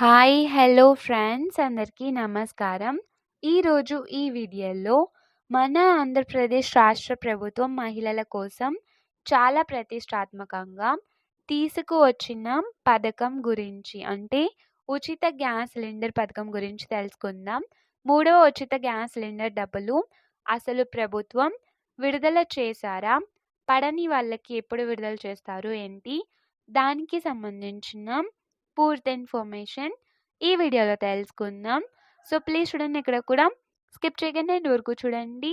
Hi! Hello friends అందరికీ నమస్కారం. ఈరోజు ఈ వీడియోలో మన ఆంధ్రప్రదేశ్ రాష్ట్ర ప్రభుత్వం మహిళల కోసం చాలా ప్రతిష్టాత్మకంగా తీసుకువచ్చిన పథకం గురించి అంటే ఉచిత గ్యాస్ సిలిండర్ పథకం గురించి తెలుసుకుందాం. మూడవ ఉచిత గ్యాస్ సిలిండర్ డబ్బులు అసలు ప్రభుత్వం విడుదల చేశారా? పడని వాళ్ళకి ఎప్పుడు విడుదల చేస్తారు ఏంటి? దానికి సంబంధించిన పూర్తి ఇన్ఫర్మేషన్ ఈ వీడియోలో తెలుసుకుందాం. సో, ప్లీజ్ చూడండి ఇక్కడ కూడా స్కిప్ చేయకండి నేను వరకు చూడండి.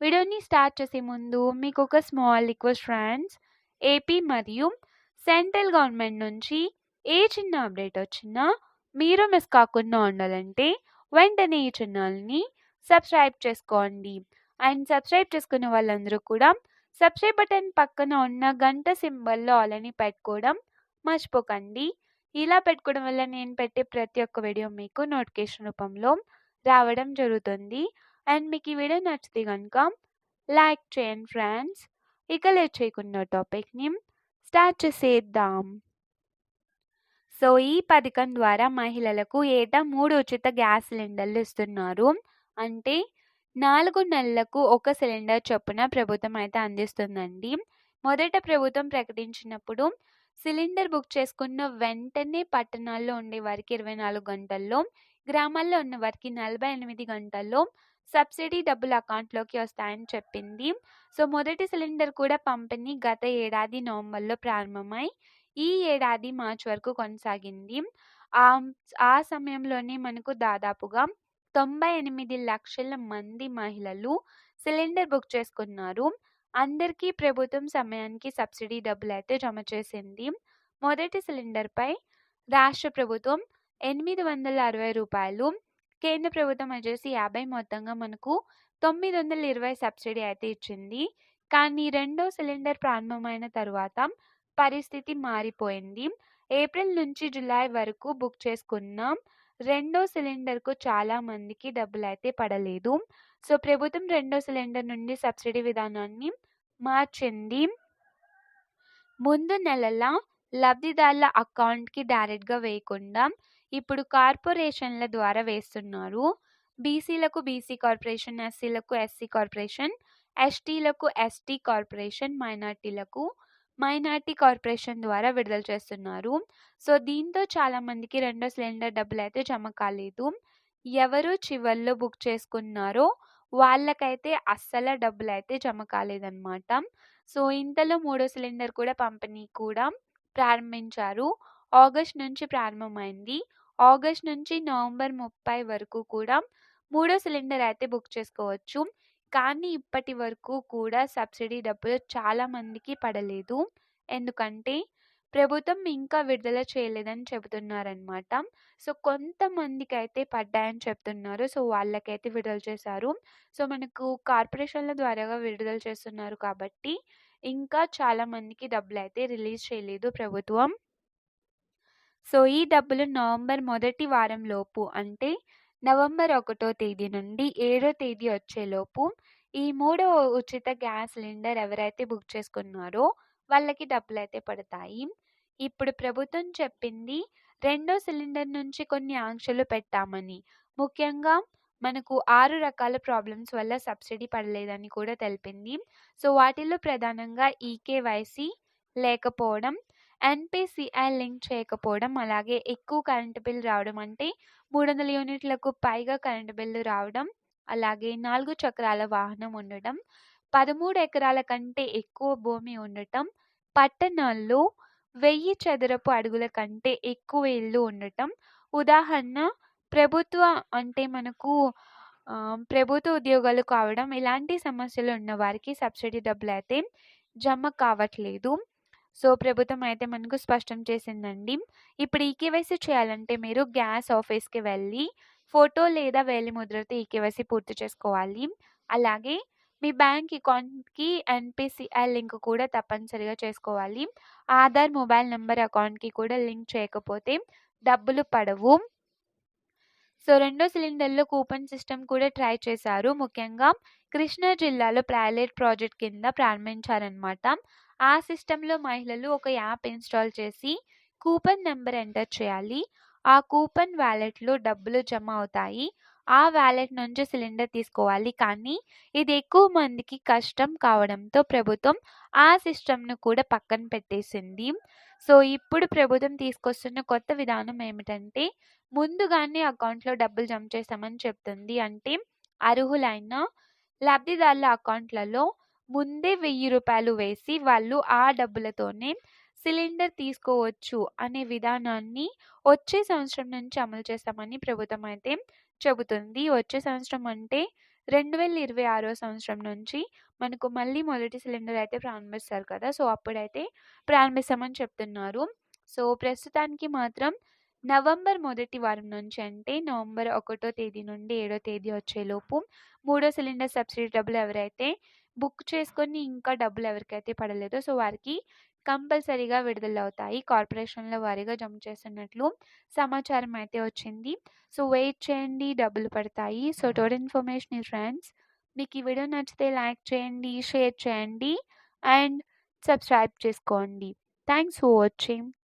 వీడియోని స్టార్ట్ చేసే ముందు మీకొక స్మాల్ రిక్వెస్ట్ ఫ్రెండ్స్. ఏపీ మరియు సెంట్రల్ గవర్నమెంట్ నుంచి ఏ చిన్న అప్డేట్ వచ్చినా మీరు మిస్ కాకుండా ఉండాలంటే వెంటనే ఈ ఛానల్‌ని సబ్స్క్రైబ్ చేసుకోండి. అండ్ సబ్స్క్రైబ్ చేసుకున్న వాళ్ళందరూ కూడా సబ్స్క్రైబ్ బటన్ పక్కన ఉన్న గంట సింబల్‌లో ఆల్ అని పెట్టుకోవడం మర్చిపోకండి. ఇలా పెట్టుకోవడం వల్ల నేను పెట్టే ప్రతి ఒక్క వీడియో మీకు నోటిఫికేషన్ రూపంలో రావడం జరుగుతుంది. అండ్ మీకు ఈ వీడియో నచ్చితే కనుక లైక్ చేయండి ఫ్రెండ్స్. ఇక లేట్ చేయకున్న టాపిక్‌ని స్టార్ట్ చేసేద్దాం. సో, ఈ పథకం ద్వారా మహిళలకు ఏటా మూడు ఉచిత గ్యాస్ సిలిండర్లు ఇస్తున్నారు. అంటే నాలుగు నెలలకు ఒక సిలిండర్ చొప్పున ప్రభుత్వం అయితే అందిస్తుందండి. మొదట ప్రభుత్వం ప్రకటించినప్పుడు సిలిండర్ బుక్ చేసుకున్న వెంటనే పట్టణాల్లో ఉండే వారికి ఇరవై నాలుగు గంటల్లో, గ్రామాల్లో ఉన్న వారికి నలభై ఎనిమిది గంటల్లో సబ్సిడీ డబ్బులు అకౌంట్‌లోకి వస్తాయని చెప్పింది. సో, మొదటి సిలిండర్ కూడా పంపిణీ గత ఏడాది నవంబర్‌లో ప్రారంభమై ఈ ఏడాది మార్చి వరకు కొనసాగింది. ఆ సమయంలోనే మనకు దాదాపుగా 98 లక్షల మంది మహిళలు సిలిండర్ బుక్ చేసుకున్నారు. అందరికీ ప్రభుత్వం సమయానికి సబ్సిడీ డబ్బులైతే జమ చేసింది. మొదటి సిలిండర్‌పై రాష్ట్ర ప్రభుత్వం ఎనిమిది వందల అరవై రూపాయలు కేంద్ర ప్రభుత్వం వచ్చేసి 50 మొత్తంగా మనకు 920 సబ్సిడీ అయితే ఇచ్చింది. కానీ రెండో సిలిండర్ ప్రారంభమైన తరువాత పరిస్థితి మారిపోయింది. ఏప్రిల్ నుంచి జులై వరకు బుక్ చేసుకున్నాం రెండో సిలిండర్‌కు చాలా మందికి డబ్బులు అయితే పడలేదు. సో, ప్రభుత్వం రెండో సిలిండర్ నుండి సబ్సిడీ విధానాన్ని మార్చింది. ముందు నెలల లబ్ధిదారుల అకౌంట్‌కి డైరెక్ట్‌గా వేయకుండా ఇప్పుడు కార్పొరేషన్ల ద్వారా వేస్తున్నారు. బీసీలకు బీసీ కార్పొరేషన్, ఎస్సీలకు ఎస్సీ కార్పొరేషన్, ఎస్టీలకు ఎస్టీ కార్పొరేషన్, మైనార్టీలకు మైనారిటీ కార్పొరేషన్ ద్వారా విడుదల చేస్తున్నారు. సో, దీంతో చాలా మందికి రెండో సిలిండర్ అయితే జమ కాలేదు. ఎవరు చివరిలో బుక్ చేసుకున్నారో వాళ్ళకైతే అస్సల అయితే జమ కాలేదన్నమాట. సో, ఇంతలో మూడో సిలిండర్ కూడా పంపిణీ కూడా ప్రారంభించారు. ఆగస్ట్ నుంచి ప్రారంభమైంది. ఆగస్ట్ నుంచి నవంబర్ 30 వరకు కూడా మూడో సిలిండర్ అయితే బుక్ చేసుకోవచ్చు. కానీ ఇప్పటి వరకు కూడా సబ్సిడీ డబ్బులు చాలా మందికి పడలేదు. ఎందుకంటే ప్రభుత్వం ఇంకా విడుదల చేయలేదని చెబుతున్నారనమాట సో, కొంతమందికి అయితే పడ్డాయని చెప్తున్నారు. సో, వాళ్ళకైతే విడుదల చేశారు. సో, మనకు కార్పొరేషన్ల ద్వారాగా విడుదల చేస్తున్నారు కాబట్టి ఇంకా చాలా మందికి అయితే రిలీజ్ చేయలేదు ప్రభుత్వం. సో, ఈ డబ్బులు నవంబర్ మొదటి వారంలోపు అంటే నవంబర్ ఒకటో తేదీ నుండి ఏడో తేదీ వచ్చేలోపు ఈ మూడో ఉచిత గ్యాస్ సిలిండర్ ఎవరైతే బుక్ చేసుకున్నారో వాళ్ళకి డబ్బులు అయితే పడతాయి. ఇప్పుడు ప్రభుత్వం చెప్పింది రెండో సిలిండర్ నుంచి కొన్ని ఆంక్షలు పెట్టామని. ముఖ్యంగా మనకు ఆరు రకాల ప్రాబ్లమ్స్ వల్ల సబ్సిడీ పడలేదని కూడా తెలిపింది. సో, వాటిల్లో ప్రధానంగా ఈకేవైసీ లేకపోవడం, ఎన్పిసిఐ లింక్ చేయకపోవడం, అలాగే ఎక్కువ కరెంటు బిల్ రావడం అంటే 300 యూనిట్లకు పైగా కరెంటు బిల్లు రావడం, అలాగే నాలుగు చక్రాల వాహనం ఉండటం, 13 ఎకరాల కంటే ఎక్కువ భూమి ఉండటం, పట్టణాల్లో వెయ్యి చదరపు అడుగుల కంటే ఎక్కువ ఇల్లు ఉండటం. ఉదాహరణ ప్రభుత్వ అంటే మనకు ప్రభుత్వ ఉద్యోగాలు కావడం ఇలాంటి సమస్యలు ఉన్న వారికి సబ్సిడీ డబ్బులైతే జమ కావట్లేదు. సో, ప్రభుత్వం అయితే మనకు స్పష్టం చేసిందండి. ఇప్పుడు ఈకేవైసీ చేయాలంటే మీరు గ్యాస్ ఆఫీస్‌కి వెళ్ళి ఫోటో లేదా వేలి ముద్రతో ఈ ఈకేవైసీ పూర్తి చేసుకోవాలి. అలాగే మీ బ్యాంక్ అకౌంట్‌కి ఎన్పిసిఐ లింక్ కూడా తప్పనిసరిగా చేసుకోవాలి. ఆధార్ మొబైల్ నెంబర్ అకౌంట్‌కి కూడా లింక్ చేయకపోతే డబ్బులు పడవు. సో, రెండో సిలిండర్‌లో కూపన్ సిస్టమ్ కూడా ట్రై చేశారు. ముఖ్యంగా కృష్ణా జిల్లాలో ప్యాలెట్ ప్రాజెక్ట్ కింద ప్రారంభించారనమాట ఆ సిస్టంలో మహిళలు ఒక యాప్ ఇన్‌స్టాల్ చేసి కూపన్ నెంబర్ ఎంటర్ చేయాలి. ఆ కూపన్ వ్యాలెట్లో డబ్బులు జమ అవుతాయి. ఆ వ్యాలెట్ నుంచి సిలిండర్ తీసుకోవాలి. కానీ ఇది ఎక్కువ మందికి కష్టం కావడంతో ప్రభుత్వం ఆ సిస్టమ్‌ను కూడా పక్కన పెట్టేసింది. సో, ఇప్పుడు ప్రభుత్వం తీసుకొస్తున్న కొత్త విధానం ఏమిటంటే ముందుగానే అకౌంట్‌లో డబ్బులు జమ చేస్తామని చెప్తుంది. అంటే అర్హులైన లబ్ధిదారుల అకౌంట్‌లలో ముందే వెయ్యి రూపాయలు వేసి వాళ్ళు ఆ డబ్బులతోనే సిలిండర్ తీసుకోవచ్చు అనే విధానాన్ని వచ్చే సంవత్సరం నుంచి అమలు చేస్తామని ప్రభుత్వం అయితే చెబుతుంది. వచ్చే సంవత్సరం అంటే 2026 సంవత్సరం నుంచి మనకు మళ్ళీ మొదటి సిలిండర్ అయితే ప్రారంభిస్తారు కదా! సో, అప్పుడైతే ప్రారంభిస్తామని చెప్తున్నారు. సో, ప్రస్తుతానికి మాత్రం నవంబర్ మొదటి వారం నుంచి అంటే నవంబర్ ఒకటో తేదీ నుండి ఏడో తేదీ వచ్చేలోపు మూడో సిలిండర్ సబ్సిడీ డబ్బులు ఎవరైతే బుక్ చేసుకొని ఇంకా డబ్బులు ఎవరికైతే పడలేదో సో, వారికి కంపల్సరీగా విడుదలవుతాయి. కార్పొరేషన్‌ల వారీగా జమ చేస్తున్నట్లు సమాచారం అయితే వచ్చింది. సో, వెయిట్ చేయండి డబ్బులు పడతాయి. సో, టోటల్ ఇన్ఫర్మేషన్ ఇది ఫ్రెండ్స్. మీకు ఈ వీడియో నచ్చితే లైక్ చేయండి, షేర్ చేయండి అండ్ సబ్స్క్రైబ్ చేసుకోండి. Thanks for watching.